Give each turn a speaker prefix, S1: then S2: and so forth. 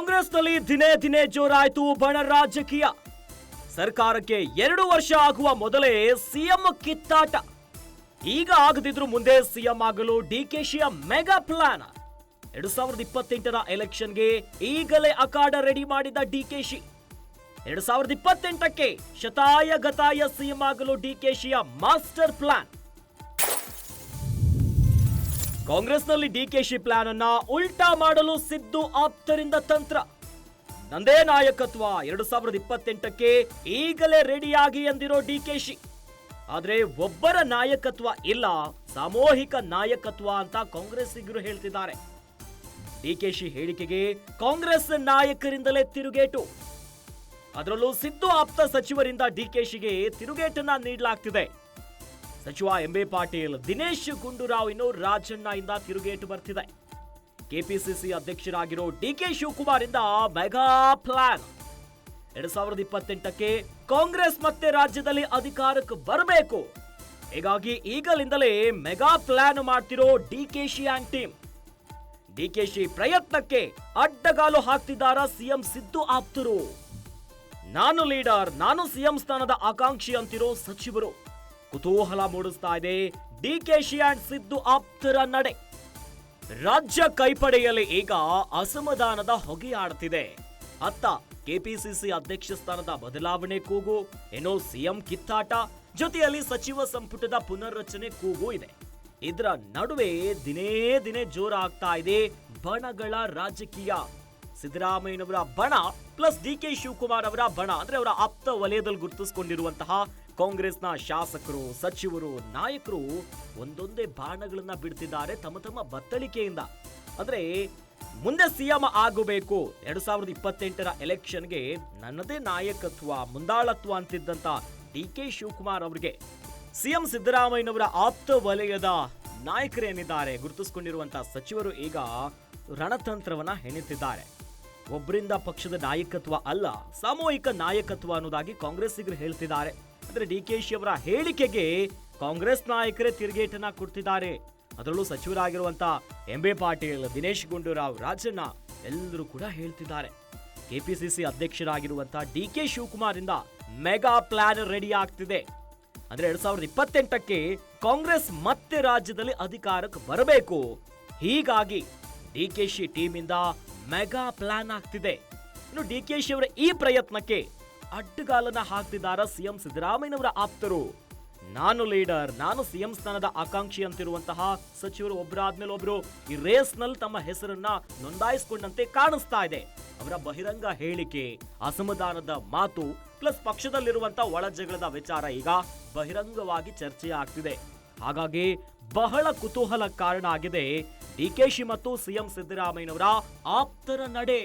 S1: ಕಾಂಗ್ರೆಸ್ನಲ್ಲಿ ದಿನೇ ದಿನೇ ಜೋರಾಯಿತು ಬಣ ರಾಜಕೀಯ. ಸರ್ಕಾರಕ್ಕೆ ಎರಡು ವರ್ಷ ಆಗುವ ಮೊದಲೇ ಸಿಎಂ ಕಿತ್ತಾಟ. ಈಗ ಆಗದಿದ್ರು ಮುಂದೆ ಸಿಎಂ ಆಗಲು ಡಿಕೆಶಿಯ ಮೆಗಾ ಪ್ಲಾನ್. ಎರಡ್ ಸಾವಿರದ ಇಪ್ಪತ್ತೆಂಟರ ಎಲೆಕ್ಷನ್ಗೆ ಈಗಲೇ ಅಖಾಡ ರೆಡಿ ಮಾಡಿದ ಡಿಕೆಶಿ ಎರಡ್ ಸಾವಿರದ ಇಪ್ಪತ್ತೆಂಟಕ್ಕೆ ಶತಾಯ ಗತಾಯ ಸಿಎಂ ಆಗಲು ಡಿಕೆಶಿಯ ಮಾಸ್ಟರ್ ಪ್ಲಾನ್. ಕಾಂಗ್ರೆಸ್ನಲ್ಲಿ ಡಿಕೆಶಿ ಪ್ಲಾನ್ ಅನ್ನ ಉಲ್ಟಾ ಮಾಡಲು ಸಿದ್ದು ಆಪ್ತರಿಂದ ತಂತ್ರ. ನಂದೇ ನಾಯಕತ್ವ, ಎರಡು ಸಾವಿರದ ಇಪ್ಪತ್ತೆಂಟಕ್ಕೆ ಈಗಲೇ ರೆಡಿಯಾಗಿ ಎಂದಿರೋ ಡಿಕೆಶಿ ಆದ್ರೆ ಒಬ್ಬರ ನಾಯಕತ್ವ ಇಲ್ಲ, ಸಾಮೂಹಿಕ ನಾಯಕತ್ವ ಅಂತ ಕಾಂಗ್ರೆಸ್ಸಿಗರು ಹೇಳ್ತಿದ್ದಾರೆ. ಡಿಕೆಶಿ ಹೇಳಿಕೆಗೆ ಕಾಂಗ್ರೆಸ್ ನಾಯಕರಿಂದಲೇ ತಿರುಗೇಟು. ಅದರಲ್ಲೂ ಸಿದ್ದು ಆಪ್ತ ಸಚಿವರಿಂದ ಡಿಕೆಶಿಗೆ ತಿರುಗೇಟನ್ನ ನೀಡಲಾಗ್ತಿದೆ. ಸಚಿವ ಎಂಬಿ ಪಾಟೀಲ್, ದಿನೇಶ್ ಗುಂಡೂರಾವ್ ಇನ್ನು ರಾಜಣ್ಣ ಇಂದ ತಿರುಗೇಟು ಬರ್ತಿದೆ. ಕೆಪಿಸಿಸಿ ಅಧ್ಯಕ್ಷರಾಗಿರೋ ಡಿಕೆ ಶಿವಕುಮಾರ್ ಇಂದ ಮೆಗಾ ಪ್ಲಾನ್. ಎರಡ್ ಸಾವಿರದ ಇಪ್ಪತ್ತೆಂಟಕ್ಕೆ ಕಾಂಗ್ರೆಸ್ ಮತ್ತೆ ರಾಜ್ಯದಲ್ಲಿ ಅಧಿಕಾರಕ್ಕೆ ಬರಬೇಕು. ಹೀಗಾಗಿ ಈಗಲಿಂದಲೇ ಮೆಗಾ ಪ್ಲಾನ್ ಮಾಡ್ತಿರೋ D K Shi and team. D K Shi ಪ್ರಯತ್ನಕ್ಕೆ ಅಡ್ಡಗಾಲು ಹಾಕ್ತಿದ್ದಾರ ಸಿಎಂ ಸಿದ್ದು ಆಪ್ತರು? ನಾನು ಲೀಡರ್, ನಾನು ಸಿಎಂ ಸ್ಥಾನದ ಆಕಾಂಕ್ಷಿ ಅಂತಿರೋ ಸಚಿವರು. ಕುತೂಹಲ ಮೂಡಿಸ್ತಾ ಇದೆ. ಡಿಕೆಶಿ ಅಂಡ್ ಸಿದ್ದು ಆಪ್ತರ ನಡೆ. ರಾಜ್ಯ ಕೈಪಡೆಯಲ್ಲಿ ಈಗ ಅಸಮಾಧಾನದ ಹೊಗೆಯಾಡ್ತಿದೆ. ಅತ್ತ ಕೆಪಿಸಿಸಿ ಅಧ್ಯಕ್ಷ ಸ್ಥಾನದ ಬದಲಾವಣೆ ಕೂಗು ಏನೋ ಸಿಎಂ ಕಿತ್ತಾಟ, ಜೊತೆಯಲ್ಲಿ ಸಚಿವ ಸಂಪುಟದ ಪುನರ್ರಚನೆ ಕೂಗು ಇದೆ. ಇದರ ನಡುವೆ ದಿನೇ ದಿನೇ ಜೋರಾಗ್ತಾ ಇದೆ ಬಣಗಳ ರಾಜಕೀಯ. ಸಿದ್ದರಾಮಯ್ಯನವರ ಬಣ, ಪ್ಲಸ್ ಡಿ ಕೆ ಶಿವಕುಮಾರ್ ಅವರ ಬಣ, ಅಂದ್ರೆ ಅವರ ಆಪ್ತ ವಲಯದಲ್ಲಿ ಗುರುತಿಸಿಕೊಂಡಿರುವಂತಹ ಕಾಂಗ್ರೆಸ್ನ ಶಾಸಕರು, ಸಚಿವರು, ನಾಯಕರು ಒಂದೊಂದೇ ಬಾಣಗಳನ್ನ ಬಿಡ್ತಿದ್ದಾರೆ ತಮ್ಮ ತಮ್ಮ ಬತ್ತಳಿಕೆಯಿಂದ. ಅಂದ್ರೆ ಮುಂದೆ ಸಿಎಂ ಆಗಬೇಕು. ಎರಡು ಸಾವಿರದ ಇಪ್ಪತ್ತೆಂಟರ ಎಲೆಕ್ಷನ್ಗೆ ನನ್ನದೇ ನಾಯಕತ್ವ, ಮುಂದಾಳತ್ವ ಅಂತಿದ್ದಂತ ಡಿ ಕೆ ಶಿವಕುಮಾರ್ ಅವರಿಗೆ. ಸಿಎಂ ಸಿದ್ದರಾಮಯ್ಯನವರ ಆಪ್ತ ವಲಯದ ನಾಯಕರೇನಿದ್ದಾರೆ ಗುರುತಿಸಿಕೊಂಡಿರುವಂತಹ ಸಚಿವರು ಈಗ ರಣತಂತ್ರವನ್ನ ಹೆಣೆತಿದ್ದಾರೆ ಒಬ್ಬರಿಂದ ಪಕ್ಷದ ನಾಯಕತ್ವ ಅಲ್ಲ, ಸಾಮೂಹಿಕ ನಾಯಕತ್ವ ಅನ್ನೋದಾಗಿ ಕಾಂಗ್ರೆಸ್ಸಿಗರು ಹೇಳ್ತಿದ್ದಾರೆ. ಅಂದ್ರೆ ಡಿ ಕೆ ಶಿ ಅವರ ಹೇಳಿಕೆಗೆ ಕಾಂಗ್ರೆಸ್ ನಾಯಕರೇ ತಿರುಗೇಟನ್ನ ಕೊಡ್ತಿದ್ದಾರೆ. ಅದರಲ್ಲೂ ಸಚಿವರಾಗಿರುವಂತ ಎಂ ಬಿ ಪಾಟೀಲ್, ದಿನೇಶ್ ಗುಂಡೂರಾವ್, ರಾಜಣ್ಣ ಎಲ್ಲರೂ ಕೂಡ ಹೇಳ್ತಿದ್ದಾರೆ. ಕೆಪಿಸಿಸಿ ಅಧ್ಯಕ್ಷರಾಗಿರುವಂತಹ ಡಿ ಕೆ ಶಿವಕುಮಾರ್ ಇಂದ ಮೆಗಾ ಪ್ಲಾನ್ ರೆಡಿ ಆಗ್ತಿದೆ. ಅಂದ್ರೆ ಎರಡ್ ಸಾವಿರದ ಇಪ್ಪತ್ತೆಂಟಕ್ಕೆ ಕಾಂಗ್ರೆಸ್ ಮತ್ತೆ ರಾಜ್ಯದಲ್ಲಿ ಅಧಿಕಾರಕ್ಕೆ ಬರಬೇಕು. ಹೀಗಾಗಿ ಡಿ ಕೆ ಶಿ ಟೀಮ್ ಇಂದ ಮೆಗಾ ಪ್ಲಾನ್ ಆಗ್ತಿದೆ. ಇನ್ನು ಡಿ ಕೆ ಶಿ ಅವರ ಈ ಪ್ರಯತ್ನಕ್ಕೆ ಅಡ್ಡಗಾಲನ್ನ ಹಾಕ್ತಿದ್ದಾರೆ ಸಿಎಂ ಸಿದ್ದರಾಮಯ್ಯನವರ ಆಪ್ತರು? ನಾನು ಲೀಡರ್, ನಾನು ಸಿಎಂ ಸ್ಥಾನದ ಆಕಾಂಕ್ಷಿ ಅಂತಿರುವಂತಹ ಸಚಿವರು ಒಬ್ಬರಾದ್ಮೇಲೆ ಒಬ್ರು ಈ ರೇಸ್ನಲ್ಲಿ ತಮ್ಮ ಹೆಸರನ್ನ ನೋಂದಾಯಿಸಿಕೊಂಡಂತೆ ಕಾಣಿಸ್ತಾ ಇದೆ. ಅವರ ಬಹಿರಂಗ ಹೇಳಿಕೆ, ಅಸಮಾಧಾನದ ಮಾತು, ಪ್ಲಸ್ ಪಕ್ಷದಲ್ಲಿರುವಂತ ಒಳ ಜಗಳದ ವಿಚಾರ ಈಗ ಬಹಿರಂಗವಾಗಿ ಚರ್ಚೆ ಆಗ್ತಿದೆ. ಹಾಗಾಗಿ ಬಹಳ ಕುತೂಹಲ ಕಾರಣ ಆಗಿದೆ ಡಿಕೆಶಿ ಮತ್ತು ಸಿಎಂ ಸಿದ್ದರಾಮಯ್ಯನವರ ಆಪ್ತರ ನಡೆ.